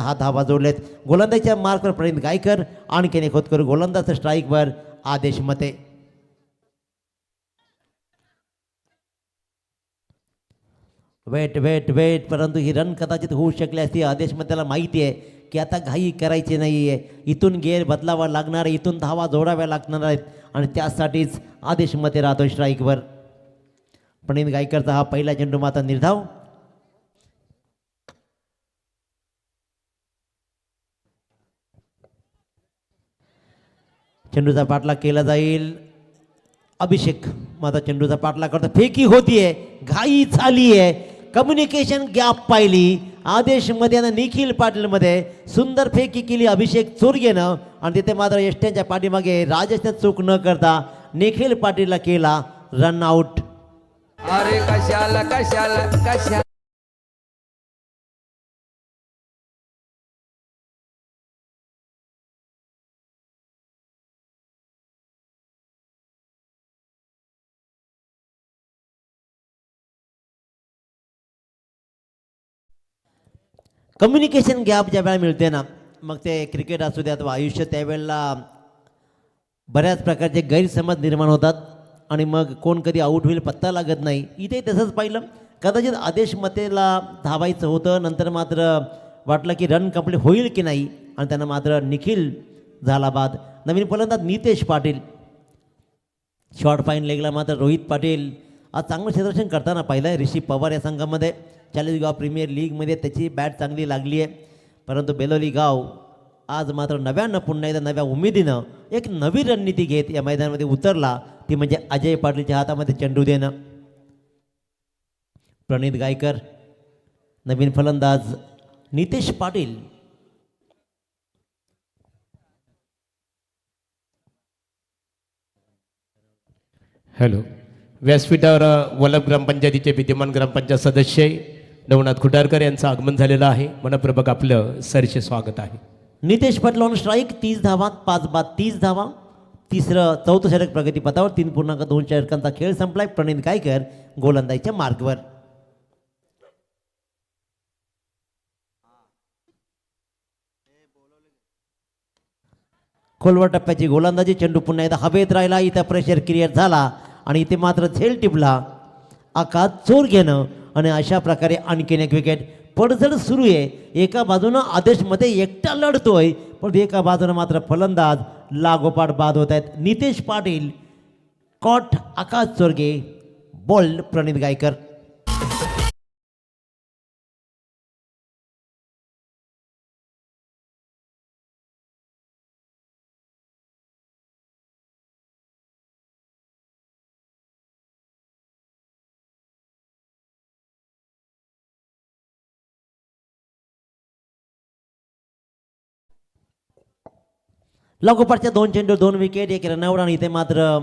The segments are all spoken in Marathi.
हा धावा जोडलेत. गोलंदाच्या मार्कवर प्रवीण गायकर आणखीन एक होतकर गोलंदाज स्ट्राईकवर आदेश मते. वेट वेट वेट परंतु ही रन कदाचित होऊ शकली असती आदेश त्याला माहिती आहे की आता घाई करायची नाही आहे इथून गेअर बदलावा लागणार आहे इथून धावा जोडाव्या लागणार आहेत आणि त्यासाठीच आदेश मते राहतो स्ट्राईकवर. प्रणीत गायकरचा हा पहिला चेंडू माता निर्धाव. चेंडूचा पाठलाग केला जाईल. अभिषेक माझा चेंडूचा पाठलाग करतो. फेकी होतीये घाई झाली आहे कम्युनिकेशन गॅप पाहिली आदेशमध्ये आणि निखिल पाटीलमध्ये सुंदर फेकी केली अभिषेक चोरगेनं. आणि तिथे मात्र एष्ट्यांच्या पाठीमागे राजेशने चूक न करता निखिल पाटीलला केला रन आऊट अरे कशाला कशाला कशा कम्युनिकेशन गॅप ज्या वेळेला मिळते ना मग ते क्रिकेट असू द्या अथवा आयुष्य त्यावेळेला बऱ्याच प्रकारचे गैरसमज निर्माण होतात आणि मग कोण कधी आऊट होईल पत्ता लागत नाही. इथे तसंच पाहिलं. कदाचित आदेश मतेला धावायचं होतं नंतर मात्र वाटलं की रन कंप्लीट होईल की नाही आणि त्यांना मात्र निखिल झाला बाद नवीन फलंदाज नितेश पाटील. शॉर्ट फाईन लेगला मात्र रोहित पाटील. आज चांगलं क्षेत्ररक्षण करताना पाहिलं आहे ऋषी पवार या संघामध्ये. चाळीसगाव प्रीमियर लीगमध्ये त्याची बॅट चांगली लागली आहे. परंतु बेलोली गाव आज मात्र नव्यानं पुन्हा एकदा नव्या उमेदीनं एक नवी रणनीती घेत या मैदानामध्ये उतरला. ती म्हणजे अजय पाटीलच्या हातामध्ये चेंडू देणं. प्रणित गायकर नवीन फलंदाज नितेश पाटील. हॅलो. व्यासपीठावर अ, वल्लभ ग्रामपंचायतीचे विद्यमान ग्रामपंचायत सदस्य नवनाथ खुटारकर यांचं आगमन झालेलं आहे. मनप्रभक आपलं सरचे स्वागत आहे. नितेश पाटील ऑन स्ट्राईक तीस धावात पाच बाद तीस धावा. तिसरं चौथं षटक प्रगतीपथावर तीन पूर्णांक दोन षटकांचा खेळ संपलाय. प्रणीत गायकर गोलंदाजीच्या मार्गवर. खोलवर टप्प्याची गोलंदाजी चेंडू पुन्हा एकदा हवेत राहिला. इथं प्रेशर क्रिएट झाला. आणि इथे मात्र झेल टिपला. आकाश चोर घेणं आणि अशा प्रकारे आणखीन एक विकेट पडझड सुरू आहे. एका बाजूनं आदेशमध्ये एकटा लढतोय पण एका बाजूनं मात्र फलंदाज लागोपाठ बाद होत आहेत. Nitesh Patil caught Akash Chorge bowled Pranit Gaykar. लागोपाठच्या दोन चेंडू दोन विकेट एक रनआउट आणि इथे मात्र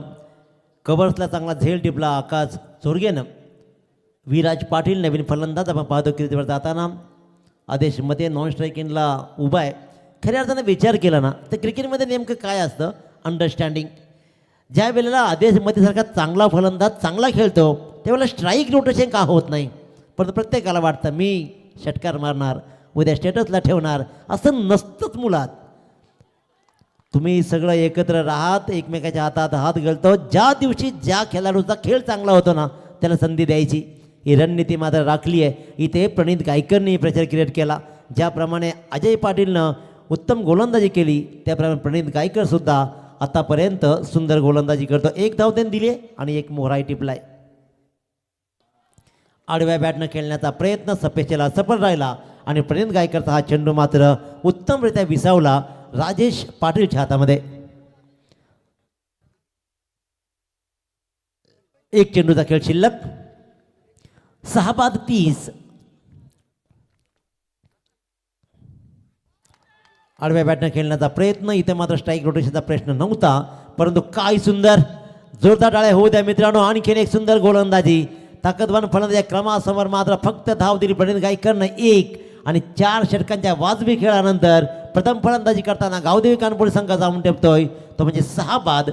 कवर्सला चांगला झेल टिपला आकाश चोरगेनं. विराज पाटील नवीन फलंदाज आपण पाहतो क्रिकेटवर जाताना. आदेशमध्ये नॉन स्ट्रायकिंगला उभा आहे. खऱ्या अर्थानं विचार केला ना तर क्रिकेटमध्ये नेमकं काय असतं? अंडरस्टँडिंग ज्या वेळेला आदेश सारखा चांगला फलंदाज चांगला खेळतो त्यावेळेला स्ट्राईक रोटेशन का होत नाही? पण प्रत्येकाला वाटतं मी षटकार मारणार उद्या स्टेटसला ठेवणार असं नसतंच मुलात तुम्ही सगळं एकत्र राहात एकमेकाच्या हातात हात घालतो. ज्या दिवशी ज्या खेळाडूचा खेळ चांगला होतो ना त्याला संधी द्यायची. ही रणनीती मात्र राखली आहे. इथे प्रणित गायकरनी प्रचार क्रिएट केला. ज्याप्रमाणे अजय पाटीलनं उत्तम गोलंदाजी केली त्याप्रमाणे प्रणित गायकरसुद्धा आतापर्यंत सुंदर गोलंदाजी करतो. एक धाव त्यांनी दिली आणि एक मोहराई टिपलाय. आडव्या बॅटनं खेळण्याचा प्रयत्न सपेक्षेला सफल राहिला आणि प्रणित गायकरचा हा चेंडू मात्र उत्तमरित्या विसावला. राजेश पाटीलच्या हातामध्ये. एक चेंडूचा खेळ शिल्लक. सहा बाद तीस. आडव्या बॅटनं खेळण्याचा प्रयत्न इथे मात्र स्ट्राईक रोटेशनचा प्रश्न नव्हता परंतु काय सुंदर जोरदार डाळ्या होऊ द्या मित्रांनो आणखीन एक सुंदर गोलंदाजी. ताकदवान फलंदाजी क्रमासमोर मात्र फक्त धाव दिली प्रणित गायकरनं एक आणि चार षटकांच्या वाजवी खेळानंतर प्रथम फलंदाजी करताना गावदेवी कानपूर संघ जाऊन ठेवतोय तो म्हणजे सहा बाद